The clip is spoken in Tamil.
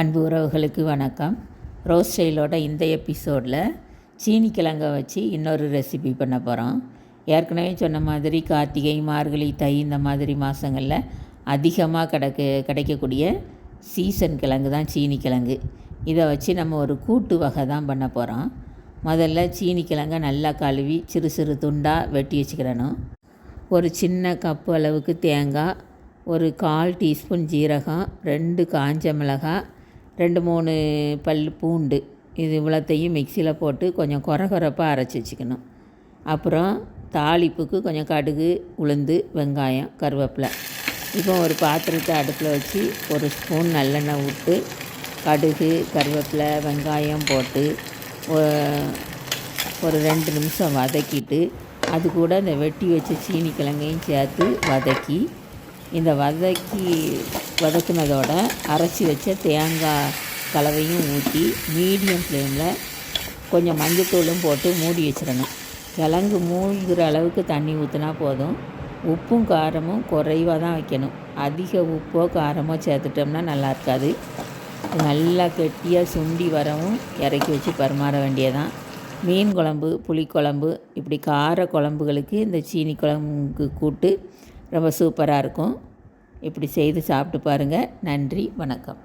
அன்பு உறவுகளுக்கு வணக்கம். ரோஸ் ஸ்டைலோட இந்த எபிசோடில் சீனிக்கிழங்க வச்சு இன்னொரு ரெசிபி பண்ண போகிறோம் ஏற்கனவே சொன்ன மாதிரி கார்த்திகை மார்கழி தை இந்த மாதிரி மாதங்களில் அதிகமாக கிடைக்க கிடைக்கக்கூடிய சீசன் கிழங்கு தான் சீனி கிழங்கு. இதை வச்சு நம்ம ஒரு கூட்டு வகை தான் பண்ண போகிறோம் முதல்ல சீனி கிழங்கை நல்லா கழுவி சிறு சிறு துண்டாக வெட்டி வச்சுக்கிடணும். ஒரு சின்ன கப்பு அளவுக்கு தேங்காய் ஒரு கால் டீஸ்பூன் ஜீரகம் ரெண்டு காஞ்ச மிளகாய் ரெண்டு மூணு பல் பூண்டு இது இவ்வளோத்தையும் மிக்சியில் போட்டு கொஞ்சம் கொர கொரப்பாக அரைச்சி வச்சுக்கணும். அப்புறம் தாளிப்புக்கு கொஞ்சம் கடுகு உளுந்து வெங்காயம் கருவேப்பிலை. இப்போ ஒரு பாத்திரத்தை அடுப்பில் வச்சு ஒரு ஸ்பூன் நல்லெண்ணெய் விட்டு கடுகு கருவேப்பிலை வெங்காயம் போட்டு ஒரு ரெண்டு நிமிஷம் வதக்கிட்டு அது கூட இந்த வெட்டி வச்ச சீனி கிழங்கையும் சேர்த்து வதக்கி இந்த வதக்கி வதக்குனதோட அரைச்சி வச்ச தேங்காய் கலவையும் ஊற்றி மீடியம் ஃப்ளேமில் கொஞ்சம் மஞ்சத்தூளும் போட்டு மூடி வச்சிடணும். கிழங்கு மூழ்கிற அளவுக்கு தண்ணி ஊற்றினா போதும். உப்பும் காரமும் குறைவாக தான் வைக்கணும். அதிக உப்போ காரமோ சேர்த்துட்டோம்னா நல்லா இருக்காது. நல்லா கெட்டியாக சுண்டி வரவும் இறக்கி வச்சு பரிமாற வேண்டியதான் மீன் குழம்பு புளிக்குழம்பு இப்படி கார குழம்புகளுக்கு இந்த சீனி குழம்புக்கு கூட்டு ரொம்ப சூப்பராக இருக்கும். இப்படி செய்து சாப்பிட்டு பாருங்கள் நன்றி வணக்கம்.